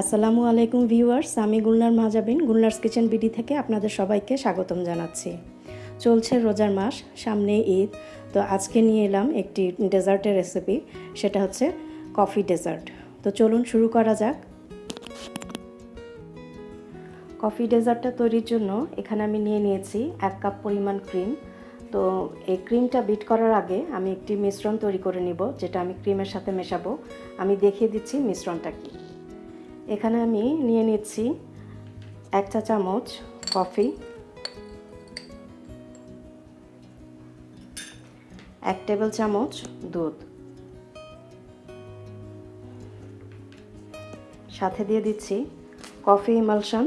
আসসালামু আলাইকুম ভিউয়ার্স, আমি গুলনার মাজাবিন গুলনার্স কিচেন বিডি থেকে আপনাদের সবাইকে স্বাগতম জানাচ্ছি। চলছে রোজার মাস, সামনে ঈদ, তো আজকে নিয়ে এলাম একটি ডেজার্টের রেসিপি, সেটা হচ্ছে কফি ডেজার্ট। তো চলুন শুরু করা যাক। কফি ডেজার্টটা তৈরির জন্য এখানে আমি নিয়ে নিয়েছি এক কাপ পরিমাণ ক্রিম। তো এই ক্রিমটা বিট করার আগে আমি একটি মিশ্রণ তৈরি করে নিব, যেটা আমি ক্রিমের সাথে মেশাবো। আমি দেখিয়ে দিচ্ছি মিশ্রণটা কী। এখানে আমি নিয়ে নিচ্ছি এক চা চামচ কফি, এক টেবিল চামচ দুধ। সাথে দিয়ে দিচ্ছি কফি, ইমালশন,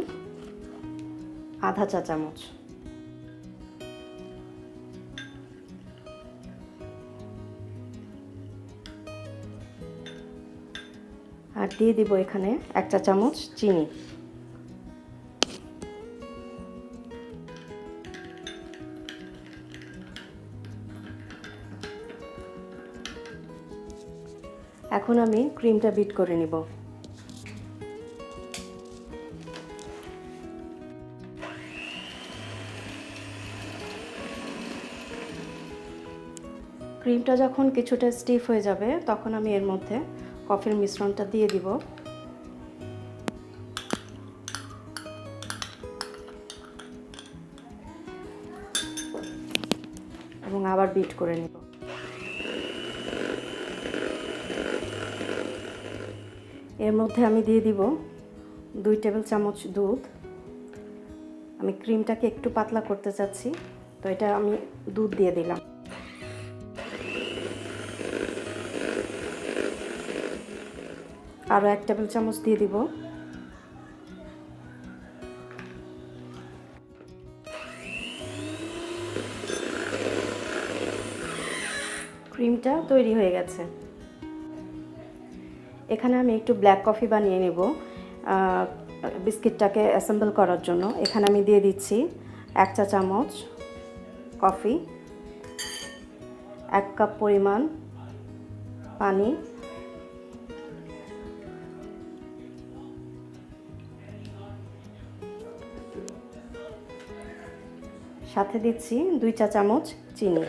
আধা চা চামচ। আর দিয়ে দিব এখানে এক চা চামচ চিনি। এখন আমি ক্রিমটা বিট করে নিব। ক্রিমটা যখন কিছুটা স্টিফ হয়ে যাবে, তখন আমি এর মধ্যে কফির মিশ্রণটা দিয়ে দিব। এবং আবার বিট করে নিব। এর মধ্যে আমি দিয়ে দিব দুই টেবিল চামচ দুধ। আমি ক্রিমটাকে একটু পাতলা করতে চাচ্ছি, তো এটা আমি দুধ দিয়ে দিলাম। আরও এক টেবিল চামচ দিয়ে দিব। ক্রিমটা তৈরি হয়ে গেছে। এখানে আমি একটু ব্ল্যাক কফি বানিয়ে নেব বিস্কিটটাকে অ্যাসেম্বল করার জন্য। এখানে আমি দিয়ে দিচ্ছি এক চা চামচ কফি, এক কাপ পরিমাণ পানি সাথে দিচ্ছি দুই চা চামচ চিনি।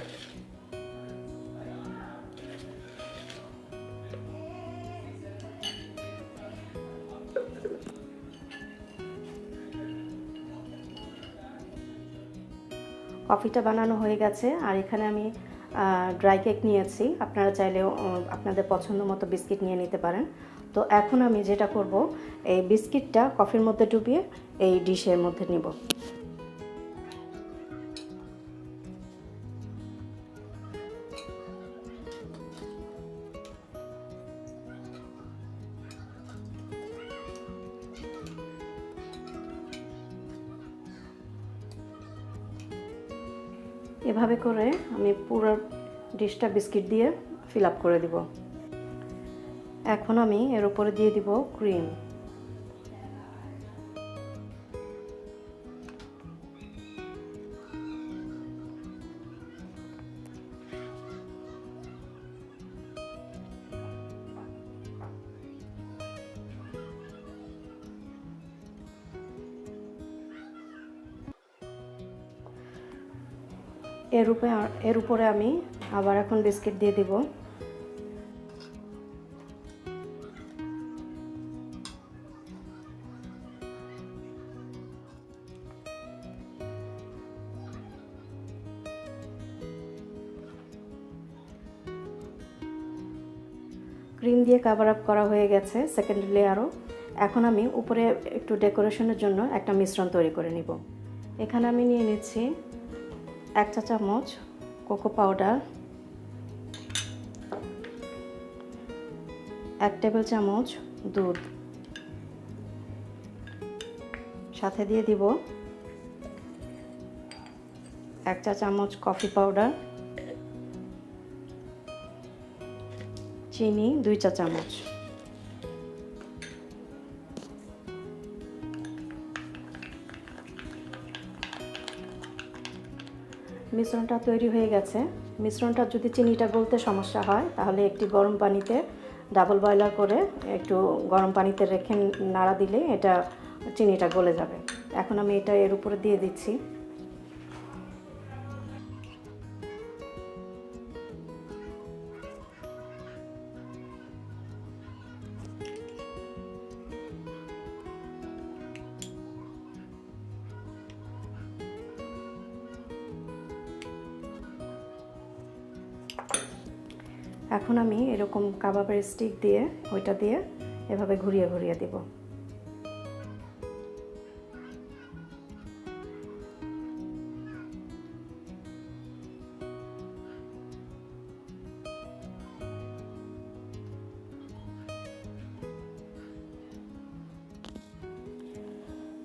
কফিটা বানানো হয়ে গেছে, আর এখানে আমি ড্রাই কেক নিয়েছি। আপনারা চাইলেও আপনাদের পছন্দ মতো বিস্কিট নিয়ে নিতে পারেন। তো এখন আমি যেটা করব, এই বিস্কিটটা কফির মধ্যে ডুবিয়ে এই ডিশের মধ্যে নিব। এভাবে করে আমি পুরো ডিশটা বিস্কিট দিয়ে ফিল আপ করে দিব। এখন আমি এর উপরে দিয়ে দিব ক্রিম। এর উপরে এর উপরে আমি আবার এখন বিস্কিট দিয়ে দিব। ক্রিম দিয়ে কাভার আপ করা হয়ে গেছে সেকেন্ড লেয়ারও এখন আমি উপরে একটু ডেকোরেশনের জন্য একটা মিশ্রণ তৈরি করে নিব। এখানে আমি নিয়ে নিচ্ছি এক চা চামচ কোকো পাউডার, এক টেবিল চামচ দুধ। সাথে দিয়ে দিব এক চা চামচ কফি পাউডার, চিনি দুই চা চামচ। মিশ্রণটা তৈরি হয়ে গেছে। মিশ্রণটা যদি চিনিটা গলতে সমস্যা হয়, তাহলে একটি গরম পানিতে ডাবল বয়লার করে একটু গরম পানিতে রেখে নাড়া দিলে এটা চিনিটা গলে যাবে। এখন আমি এটা এর উপরে দিয়ে দিচ্ছি। এখন আমি এরকম কাবাবের স্টিক দিয়ে, ওইটা দিয়ে এভাবে ঘুরিয়ে ঘুরিয়ে দিব।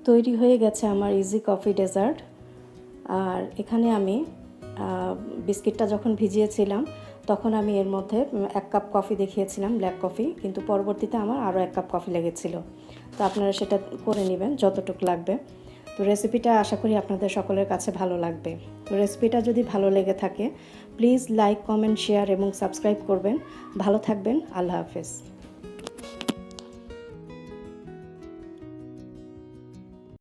তৈরি হয়ে গেছে আমার ইজি কফি ডেজার্ট আর এখানে আমি বিস্কিটটা যখন ভিজিয়েছিলাম, তখন আমি এর মধ্যে এক কাপ কফি দেখিয়েছিলাম ব্ল্যাক কফি কিন্তু পরবর্তীতে আমার আরও এক কাপ কফি লেগেছিল। তো আপনারা সেটা করে নেবেন, যতটুকু লাগবে। তো রেসিপিটা আশা করি আপনাদের সকলের কাছে ভালো লাগবে। তো রেসিপিটা যদি ভালো লেগে থাকে প্লিজ লাইক কমেন্ট শেয়ার এবং সাবস্ক্রাইব করবেন। ভালো থাকবেন, আল্লাহ হাফেজ।